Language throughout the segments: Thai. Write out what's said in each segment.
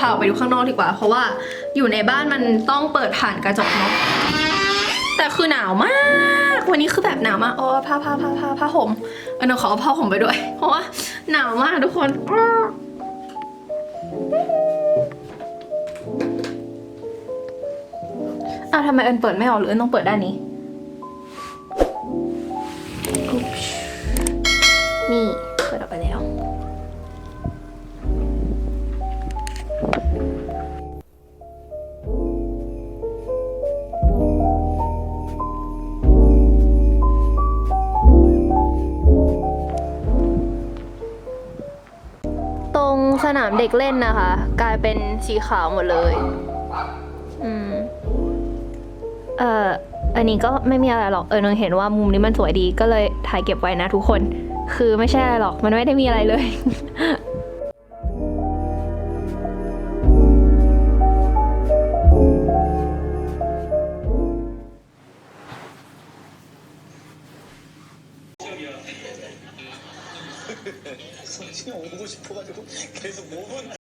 พาออกไปดูข้างนอกดีกว่า เพราะว่าอยู่ในบ้านมันต้องเปิดผ่านกระจกเนาะแต่คือหนาวมาก วันนี้คือแบบหนาวมากโอ้ผ้าผ้าผ้าผ้าผ้าห่มเออหนูขอเอาผ้าห่มไปด้วย เพราะว่าหนาวมากทุกคนอ้ออ้าวทำไมเอิญเปิดไม่ออกหรือเอิญต้องเปิดด้านนี้ นามเด็กเล่นนะคะ กลายเป็นสีขาวหมดเลย อืม เอ่อ อันนี้ก็ไม่มีอะไรหรอก เออนึงเห็นว่ามุมนี้มันสวยดีก็เลยถ่ายเก็บไว้นะทุกคน คือไม่ใช่อะไรหรอก มันไม่ได้มีอะไรเลย 계속 목은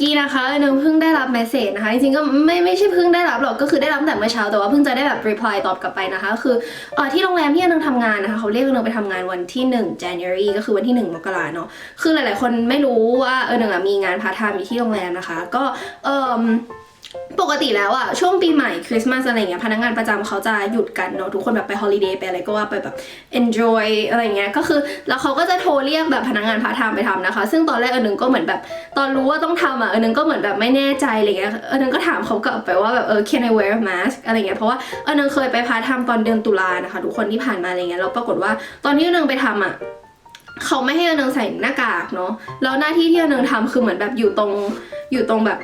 กี้นะคะเนยเพิ่งได้รับเมสเซจนะคะจริงๆก็ไม่ไม่ใช่เพิ่งได้รับหรอกก็คือได้รับแต่เมื่อเช้าแต่ว่าเพิ่งจะได้แบบรีプライตอบกลับไปนะคะ คือเออที่โรงแรมที่เนยทำงานนะคะเขาเรียกเนยไปทำงานวันที่ 1 January ก็คือวันที่ 1 มกราเนาะคือหลายๆ คนไม่รู้ว่าเออเนยมีงานพาร์ทไทม์อยู่ที่โรงแรมนะคะ ก็เออ ปกติแล้วอะช่วงปีใหม่คริสต์มาสอะไรเงี้ยพนักงานประจำเขาจะหยุดกันเนาะทุกคนแบบไปฮอลิเดย์ไปอะไรก็ว่าไปแบบ enjoy อะไรเงี้ยก็คือแล้วเขาก็จะโทรเรียกแบบพนักงานพาร์ทไทม์ไปทำนะคะ ซึ่งตอนแรกเออหนึ่งก็เหมือนแบบ ตอนรู้ว่าต้องทำอะเออหนึ่งก็เหมือนแบบไม่แน่ใจอะไรเงี้ยเออหนึ่งก็ถามเขากลับไปว่าแบบเออ can I wear a mask อะไรเงี้ยเพราะว่าเออหนึ่งเคยไปพาร์ทไทม์ตอนเดือนตุลานะคะ ทุกคนที่ผ่านมาอะไรเงี้ยแล้วปรากฏว่าตอนที่หนึ่งไปทำอะเขาไม่ให้เนิงใส่หน้ากากเนาะแล้วหน้าที่ที่เนิงทำคือเหมือนแบบอยู่ตรงอยู่ตรงแบบ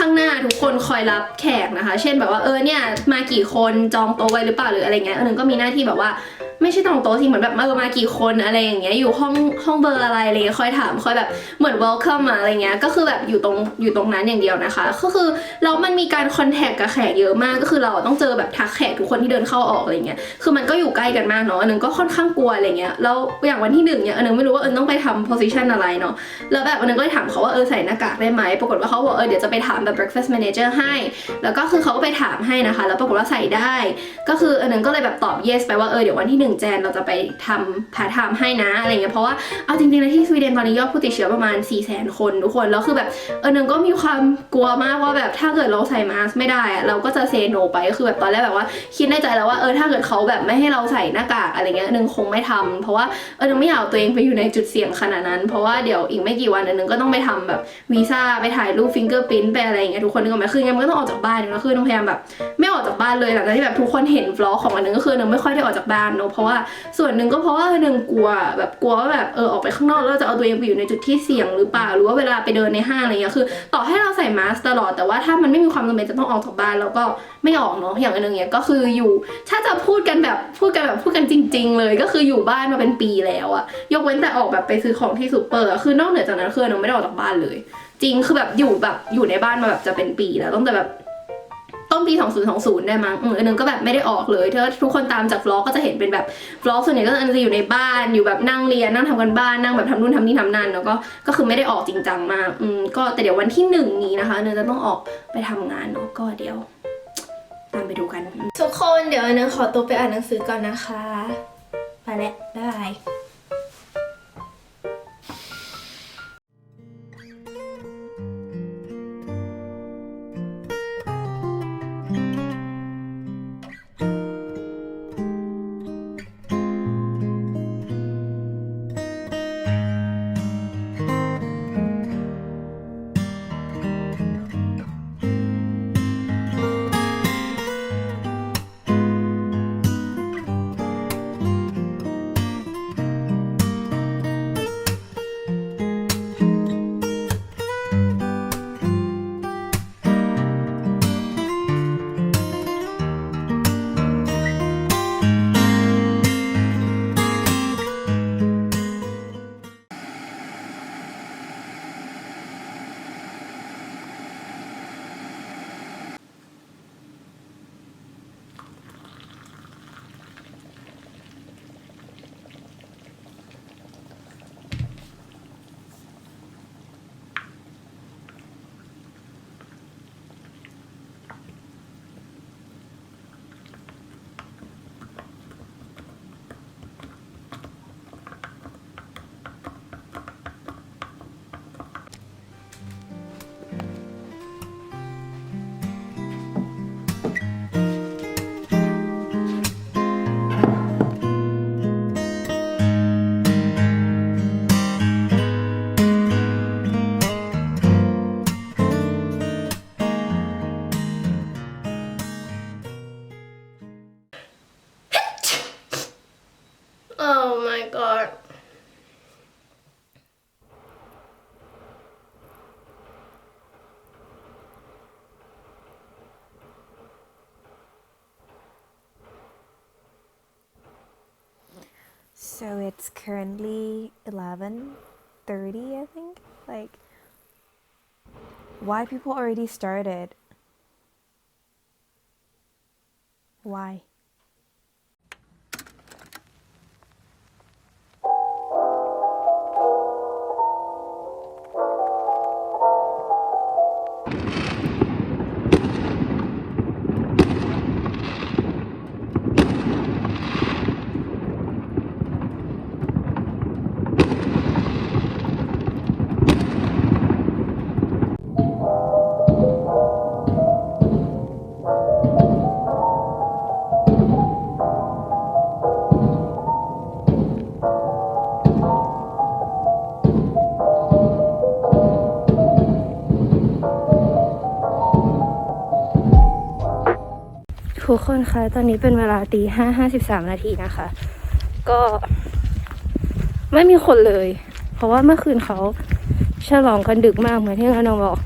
ข้างหน้าทุกคนคอยรับแขกนะคะ เช่นแบบว่าเออเนี่ยมากี่คนจองโต๊ะไว้หรือเปล่าหรืออะไรเงี้ยเออหนิงก็มีหน้าที่แบบว่า ไม่ใช่จองโต๊ะสิเหมือนแบบเออมากี่คนอะไรอย่างเงี้ยอยู่ห้องห้องเบอร์อะไรอะไรเงี้ยคอยถามคอยแบบเหมือน welcome มาอะไรเงี้ยก็คือแบบอยู่ตรงอยู่ตรงนั้นอย่างเดียวนะคะก็คือแล้วมันมีการคอนแทคกับแขกเยอะมากก็คือเราต้องเจอแบบทักแขกทุกคนที่เดินเข้าออกอะไรเงี้ยคือมันก็อยู่ใกล้กันมากเนาะอันนึงก็ค่อนข้างกลัวอะไรเงี้ยแล้วอย่างวันที่หนึ่งเนี่ยอันนึงไม่รู้ว่าเออต้องไปทำ position อะไรเนาะแล้วแบบอันนึงก็เลยถามเขาว่าเออใส่หน้ากากได้ไหมปรากฏว่าเขาบอกเออเดี๋ยวจะไปถามแบบ breakfast manager ให้ แล้วก็คือเขาก็ไปถามให้นะคะ แล้วปรากฏว่าใส่ได้ ก็คืออันนึงก็เลยแบบตอบ yes ไปว่าเออเดี๋ยววันที่หนึ่งแจนเราจะไปทำพาร์ทไทม์ให้นะอะไรเงี้ยเพราะว่าเอาจริงๆนะที่สวีเดนตอนนี้ยอดผู้ติดเชื้อประมาณ4 0 0 0 0 0คนทุกคนแล้วคือแบบเออหนึ่งก็มีความกลัวมากว่าแบบถ้าเกิดเราใส่มาสก์ไม่ได้อะเราก็จะเซโนไปก็คือแบบตอนแรกแบบว่าคิดในใจแล้วว่าเออถ้าเกิดเขาแบบไม่ให้เราใส่หน้ากากอะไรเงี้ยหนึ่งคงไม่ทำเพราะว่าเออหนึ่งไม่อยากตัวเองไปอยู่ในจุดเสี่ยงขนาดนั้น เพราะว่าเดี๋ยวอีกไม่กี่วันหนึ่งก็ต้องไปทำแบบวีซ่าไปถ่ายรูปฟิงเกอร์พิ้นไปอะไรอย่างเงี้ยทุกคนนึกออกไหมคือยังไมันก็ต้องออกจากบ้านแล้วคือนึงพยายามแบบ ไม่ออกจากบ้านเลยหลังจากที่แบบทุกคนเห็นฟลอของอันนึงก็คือนึงไม่ค่อยได้ออกจากบ้านเนอะเพราะว่าส่วนหนึ่งก็เพราะว่าหนึ่งกลัวแบบกลัวว่าแบบเออออกไปข้างนอกแล้วจะเอาตัวเองไปอยู่ในจุดที่เสี่ยงหรือเปล่าหรือว่าเวลาไปเดินในห้างอะไรเงี้ยคือ ต่อให้เราใส่มาสก์ตลอดแต่ว่าถ้ามันไม่มีความจำเป็นจะต้องออกจากบ้านแล้วก็ไม่ออกเนาะอย่างอันนึงเนี้ยก็คืออยู่ ถ้าจะพูดกันแบบพูดกันแบบพูดกันจริง ๆ เลยก็คืออยู่บ้านมาเป็นปีแล้วอะยกเว้นแต่ออกแบบไปซื้อของที่ซูเปอร์อะคือนอกเหนือจากนั้นคือหนูไม่ได้ออกจากบ้านเลย จริงคือแบบอยู่แบบอยู่ในบ้านมาแบบจะเป็นปีแล้วตั้งแต่แบบ ต้นปี 2020 ได้มั้งอืมอันนึงก็แบบไม่ได้ออกเลยถ้าทุกคนตามจากฟลอกก็จะเห็นเป็นแบบฟลอกส่วนใหญ่ก็จะอยู่ในบ้านอยู่แบบนั่งเรียนนั่งทำกันบ้านนั่งแบบทำนู่นทำนี่ทำนั่นแล้วก็ก็คือไม่ได้ออกจริงจังมากอืมก็แต่เดี๋ยววันที่หนึ่งนี้นะคะเนยจะต้องออกไปทำงานเนาะก็เดี๋ยว ตามไปดูกัน ทุกคนเดี๋ยวเนยขอตัวไปอ่านหนังสือก่อนนะคะ ไปแล้วบ๊ายบาย god. So it's currently 11:30, I think. Like why people already started? Why? ทุกคนคะตอนนี้เป็นเวลาตีห้าห้าสิบสามนาทีนะคะ ก็ไม่มีคนเลย เพราะว่าเมื่อคืนเขาฉลองกันดึกมากเหมือนที่น้องบอก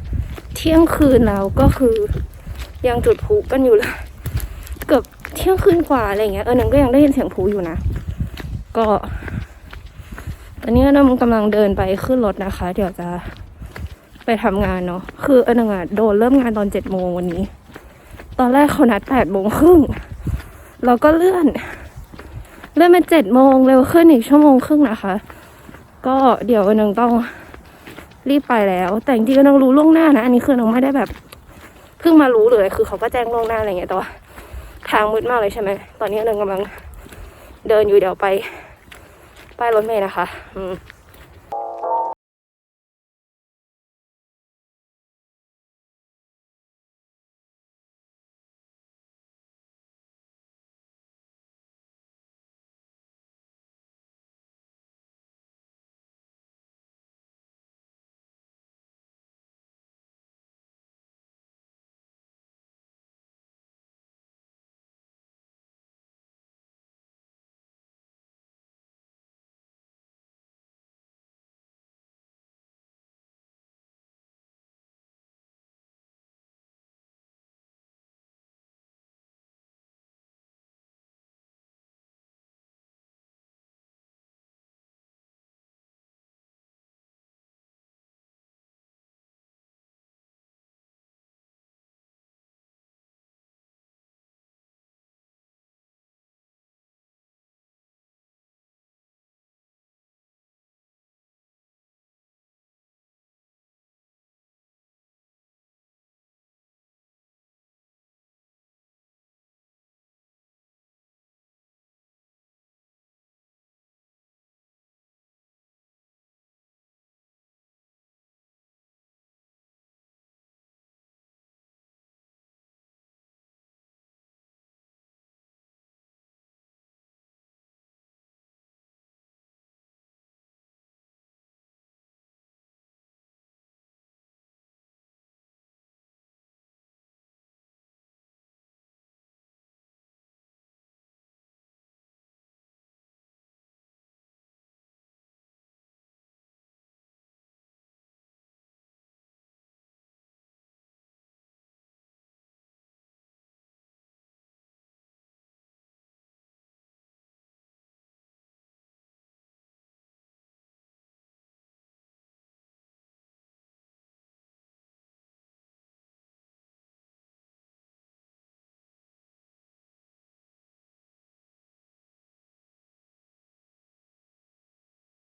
เที่ยงคืนแล้วก็คือยังจุดพลุกันอยู่เลยเกือบเที่ยงคืนกว่าอะไรเงี้ยเออนังก็ยังได้ยินเสียงพลุอยู่นะ ก็ ตอนนี้น้องกำลังเดินไปขึ้นรถนะคะ เดี๋ยวจะไปทำงานเนาะคือเออนังอะโดนเริ่มงานตอนเจ็ดโมงวันนี้ ตอนแรกเขานัดแปดโมงครึ่งเราก็เลื่อน เลื่อนเป็นเจ็ดโมงเร็วขึ้นอีกชั่วโมงครึ่งนะคะ ก็เดี๋ยวนึงต้องรีบไปแล้ว แต่จริงๆนึงรู้ล่วงหน้านะ อันนี้คือนึงไม่ได้แบบเพิ่งมารู้เลย คือเขาก็แจ้งล่วงหน้าอะไรเงี้ยแต่ว่าทางมืดมากเลยใช่ไหมตอนนี้นึงกำลังเดินอยู่เดี๋ยวไปป้ายรถเมล์นะคะ อืม